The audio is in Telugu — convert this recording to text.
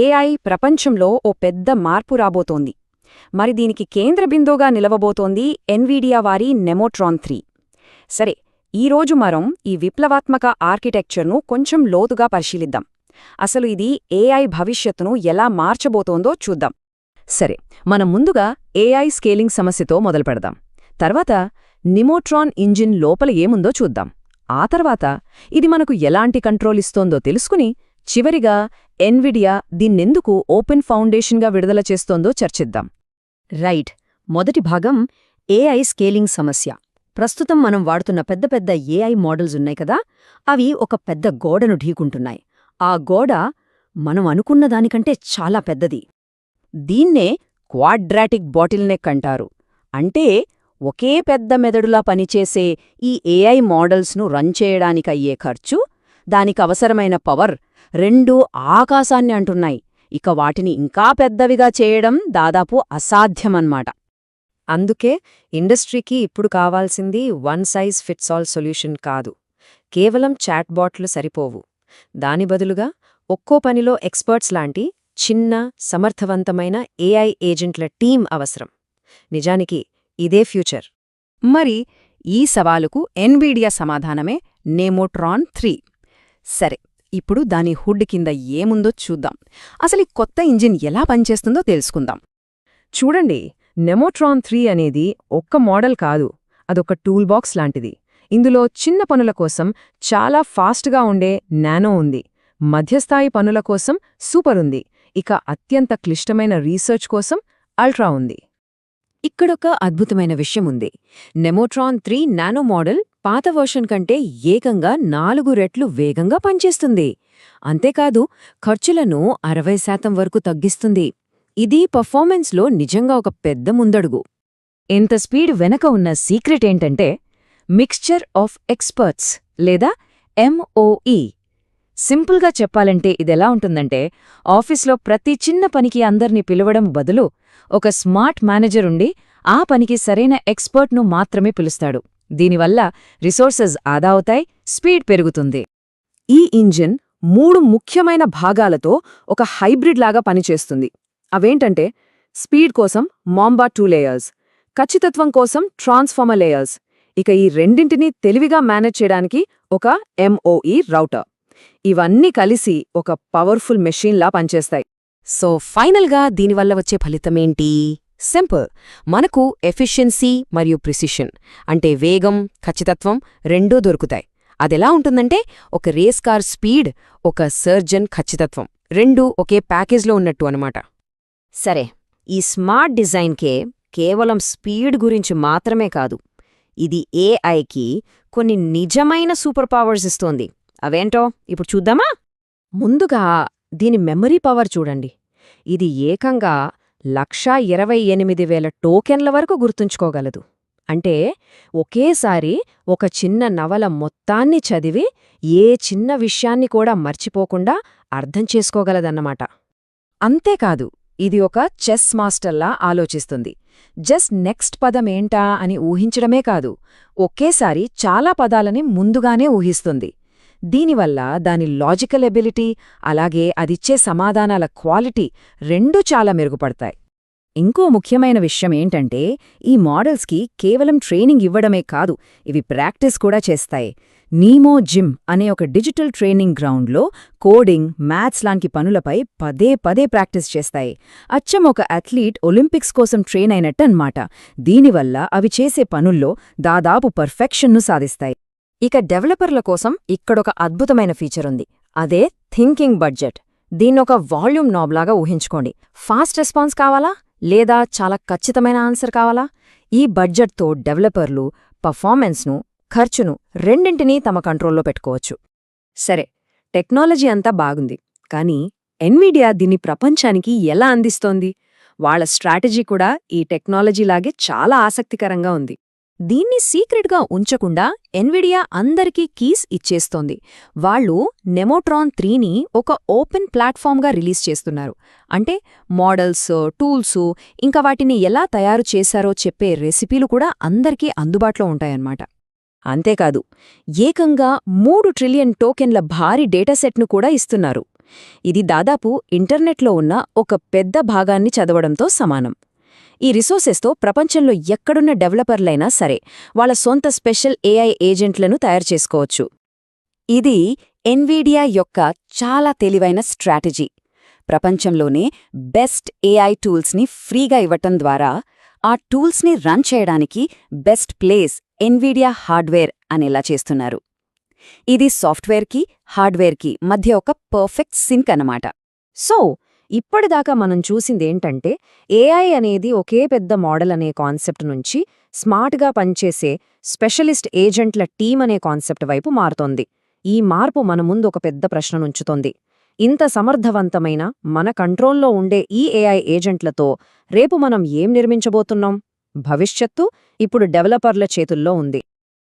ఏఐ ప్రపంచంలో ఓ పెద్ద మార్పు రాబోతోంది. మరి దీనికి కేంద్ర బిందువుగా నిలవబోతోంది ఎన్వీడియా వారి నెమోట్రాన్ త్రీ సరే ఈరోజు మనం ఈ విప్లవాత్మక ఆర్కిటెక్చర్ను కొంచెం లోతుగా పరిశీలిద్దాం. అసలు ఇది ఏఐ భవిష్యత్తును ఎలా మార్చబోతోందో చూద్దాం. సరే మనం ముందుగా ఏఐ స్కేలింగ్ సమస్యతో మొదలుపెడదాం తర్వాత నిమోట్రాన్ ఇంజిన్ లోపల ఏముందో చూద్దాం. ఆ తర్వాత ఇది మనకు ఎలాంటి కంట్రోల్ ఇస్తోందో తెలుసుకుని చివరిగా ఎన్విడియా దీన్నెందుకు ఓపెన్ ఫౌండేషన్గా విడుదల చేస్తోందో చర్చిద్దాం. రైట్. మొదటి భాగం ఏఐ స్కేలింగ్ సమస్య. ప్రస్తుతం మనం వాడుతున్న పెద్ద పెద్ద ఏఐ మోడల్స్ ఉన్నాయి కదా? అవి ఒక పెద్ద గోడను ఢీకుంటున్నాయి. ఆ గోడ మనం అనుకున్న దానికంటే చాలా పెద్దది. దీన్నే క్వాడ్రాటిక్ బాటిల్నెక్ అంటారు అంటే ఒకే పెద్ద మెదడులా పనిచేసే ఈ ఏఐ మోడల్స్ను రన్ చేయడానికయ్యే ఖర్చు దానికవసరమైన పవర్ రెండూ ఆకాశాన్ని అంటున్నాయి. ఇక వాటిని ఇంకా పెద్దవిగా చేయడం దాదాపు అసాధ్యమన్నమాట. అందుకే ఇండస్ట్రీకి ఇప్పుడు కావాల్సింది one size fits all solution కాదు. కేవలం చాట్బాట్లు సరిపోవు. దాని బదులుగా ఒక్కో పనిలో ఎక్స్పర్ట్స్ లాంటి చిన్న సమర్థవంతమైన ఏఐ ఏజెంట్ల టీం అవసరం. నిజానికి ఇదే ఫ్యూచర్. మరి ఈ సవాలుకు ఎన్బీడియా సమాధానమే నేమోట్రాన్ త్రీ. సరే. ఇప్పుడు దాని హుడ్ కింద ఏముందో చూద్దాం. అసలు ఈ కొత్త ఇంజిన్ ఎలా పనిచేస్తుందో తెలుసుకుందాం. చూడండి నెమోట్రాన్ త్రీ అనేది ఒక్క మోడల్ కాదు అదొక టూల్ బాక్స్ లాంటిది. ఇందులో చిన్న పనుల కోసం చాలా ఫాస్ట్గా ఉండే నానో ఉంది. మధ్యస్థాయి పనుల కోసం సూపర్ ఉంది. ఇక అత్యంత క్లిష్టమైన రీసెర్చ్ కోసం అల్ట్రా ఉంది. ఇక్కడొక అద్భుతమైన విషయం ఉంది. నెమోట్రాన్ త్రీ నానో మోడల్ పాత వర్షన్ కంటే ఏకంగా నాలుగు రెట్లు వేగంగా పనిచేస్తుంది. అంతేకాదు ఖర్చులను అరవై శాతం వరకు తగ్గిస్తుంది. ఇది పర్ఫార్మెన్స్లో నిజంగా ఒక పెద్ద ముందడుగు. ఇంత స్పీడ్ వెనక ఉన్న సీక్రెట్ ఏంటంటే మిక్స్చర్ ఆఫ్ ఎక్స్పర్ట్స్ లేదా ఎంఓఈ సింపుల్గా చెప్పాలంటే ఇదెలా ఉంటుందంటే ఆఫీస్లో ప్రతి చిన్న పనికి అందర్నీ పిలవడం బదులు ఒక స్మార్ట్ మేనేజర్ ఉండి ఆ పనికి సరైన ఎక్స్పర్ట్ను మాత్రమే పిలుస్తాడు. దీనివల్ల రిసోర్సెస్ ఆదా అవుతాయి స్పీడ్ పెరుగుతుంది. ఈ ఇంజిన్ మూడు ముఖ్యమైన భాగాలతో ఒక హైబ్రిడ్ లాగా పనిచేస్తుంది. అవేంటంటే స్పీడ్ కోసం మాంబా టూ లేయర్స్ ఖచ్చితత్వం కోసం ట్రాన్స్ఫార్మర్ లేయర్స్ ఇక ఈ రెండింటినీ తెలివిగా మేనేజ్ చేయడానికి ఒక ఎంఓఈ రౌటర్. ఇవన్నీ కలిసి ఒక పవర్ఫుల్ మెషీన్లా పనిచేస్తాయి. సో ఫైనల్గా దీనివల్ల వచ్చే ఫలితమేంటి సింపుల్ మనకు ఎఫిషియన్సీ మరియు ప్రిసిషన్ అంటే వేగం ఖచ్చితత్వం రెండూ దొరుకుతాయి. అదెలా ఉంటుందంటే ఒక రేస్ కార్ స్పీడ్ ఒక సర్జన్ ఖచ్చితత్వం రెండూ ఒకే ప్యాకేజ్లో ఉన్నట్టు అనమాట సరే ఈ స్మార్ట్ డిజైన్కే కేవలం స్పీడ్ గురించి మాత్రమే కాదు ఇది ఏఐకి కొన్ని నిజమైన సూపర్ పవర్స్ ఇస్తోంది. అవేంటో ఇప్పుడు చూద్దామా? ముందుగా దీని మెమరీ పవర్ చూడండి. ఇది ఏకంగా లక్షా ఇరవై ఎనిమిది వేల టోకెన్ల వరకు గుర్తుంచుకోగలదు. అంటే ఒకేసారి ఒక చిన్న నవల మొత్తాన్ని చదివి ఏ చిన్న విషయాన్ని కూడా మర్చిపోకుండా అర్థం చేసుకోగలదన్నమాట. అంతేకాదు ఇది ఒక చెస్ మాస్టర్లా ఆలోచిస్తుంది. జస్ట్ నెక్స్ట్ పదమేంటా అని ఊహించడమే కాదు ఒకేసారి చాలా పదాలని ముందుగానే ఊహిస్తుంది. దీనివల్ల దాని లాజికల్ ఎబిలిటీ అలాగే అదిచ్చే సమాధానాల క్వాలిటీ రెండూ చాలా మెరుగుపడతాయి. ఇంకో ముఖ్యమైన విషయం ఏంటంటే ఈ మోడల్స్కి కేవలం ట్రైనింగ్ ఇవ్వడమే కాదు ఇవి ప్రాక్టీస్ కూడా చేస్తాయి. నీమో జిమ్ అనే ఒక డిజిటల్ ట్రైనింగ్ గ్రౌండ్లో కోడింగ్ మ్యాథ్స్ లాంటి పనులపై పదే పదే ప్రాక్టీస్ చేస్తాయి. అచ్చం ఒక అథ్లీట్ ఒలింపిక్స్ కోసం ట్రైన్ అయినట్టు అన్నమాట దీనివల్ల అవి చేసే పనుల్లో దాదాపు పర్ఫెక్షన్ను సాధిస్తాయి. ఇక డెవలపర్ల కోసం ఇక్కడొక అద్భుతమైన ఫీచర్ ఉంది అదే థింకింగ్ బడ్జెట్. దీన్నొక వాల్యూమ్ నాబ్లాగా ఊహించుకోండి. ఫాస్ట్ రెస్పాన్స్ కావాలా? లేదా చాలా ఖచ్చితమైన ఆన్సర్ కావాలా? ఈ బడ్జెట్తో డెవలపర్లు పర్ఫార్మెన్స్ను ఖర్చును రెండింటినీ తమ కంట్రోల్లో పెట్టుకోవచ్చు. సరే టెక్నాలజీ అంతా బాగుంది. కానీ ఎన్విడియా దీన్ని ప్రపంచానికి ఎలా అందిస్తోంది? వాళ్ళ స్ట్రాటజీ కూడా ఈ టెక్నాలజీలాగే చాలా ఆసక్తికరంగా ఉంది. దీన్ని సీక్రెట్గా ఉంచకుండా ఎన్విడియా అందరికీ కీస్ ఇచ్చేస్తోంది. వాళ్ళు నెమోట్రాన్ త్రీని ఒక ఓపెన్ ప్లాట్ఫామ్గా రిలీజ్ చేస్తున్నారు. అంటే మోడల్స్ టూల్స్ ఇంకా వాటిని ఎలా తయారు చేశారో చెప్పే రెసిపీలు కూడా అందరికీ అందుబాటులో ఉంటాయన్నమాట. అంతేకాదు ఏకంగా మూడు ట్రిలియన్ టోకెన్ల భారీ డేటాసెట్ను కూడా ఇస్తున్నారు. ఇది దాదాపు ఇంటర్నెట్లో ఉన్న ఒక పెద్ద భాగాన్ని చదవడంతో సమానం. ఈ రిసోర్సెస్తో ప్రపంచంలో ఎక్కడున్న డెవలపర్లైనా సరే వాళ్ళ సొంత స్పెషల్ ఏఐ ఏజెంట్లను తయారు చేసుకోవచ్చు. ఇది ఎన్వీడియా యొక్క చాలా తెలివైన స్ట్రాటజీ. ప్రపంచంలోనే బెస్ట్ ఏఐ టూల్స్ని ఫ్రీగా ఇవ్వటం ద్వారా ఆ టూల్స్ని రన్ చేయడానికి బెస్ట్ ప్లేస్ ఎన్వీడియా హార్డ్వేర్ అనేలా చేస్తున్నారు. ఇది సాఫ్ట్వేర్కి హార్డ్వేర్కి మధ్య ఒక పర్ఫెక్ట్ సింక్ అన్నమాట. సో ఇప్పటిదాకా మనం చూసిందేంటంటే ఏఐ అనేది ఒకే పెద్ద మోడల్ అనే కాన్సెప్ట్ నుంచి స్మార్ట్గా పనిచేసే స్పెషలిస్ట్ ఏజెంట్ల టీం అనే కాన్సెప్ట్ వైపు మారుతోంది. ఈ మార్పు మన ముందు ఒక పెద్ద ప్రశ్ననుంచుతోంది. ఇంత సమర్థవంతమైన మన కంట్రోల్లో ఉండే ఈ ఏఐ ఏజెంట్లతో రేపు మనం ఏం నిర్మించబోతున్నాం? భవిష్యత్తు ఇప్పుడు డెవలపర్ల చేతుల్లో ఉంది.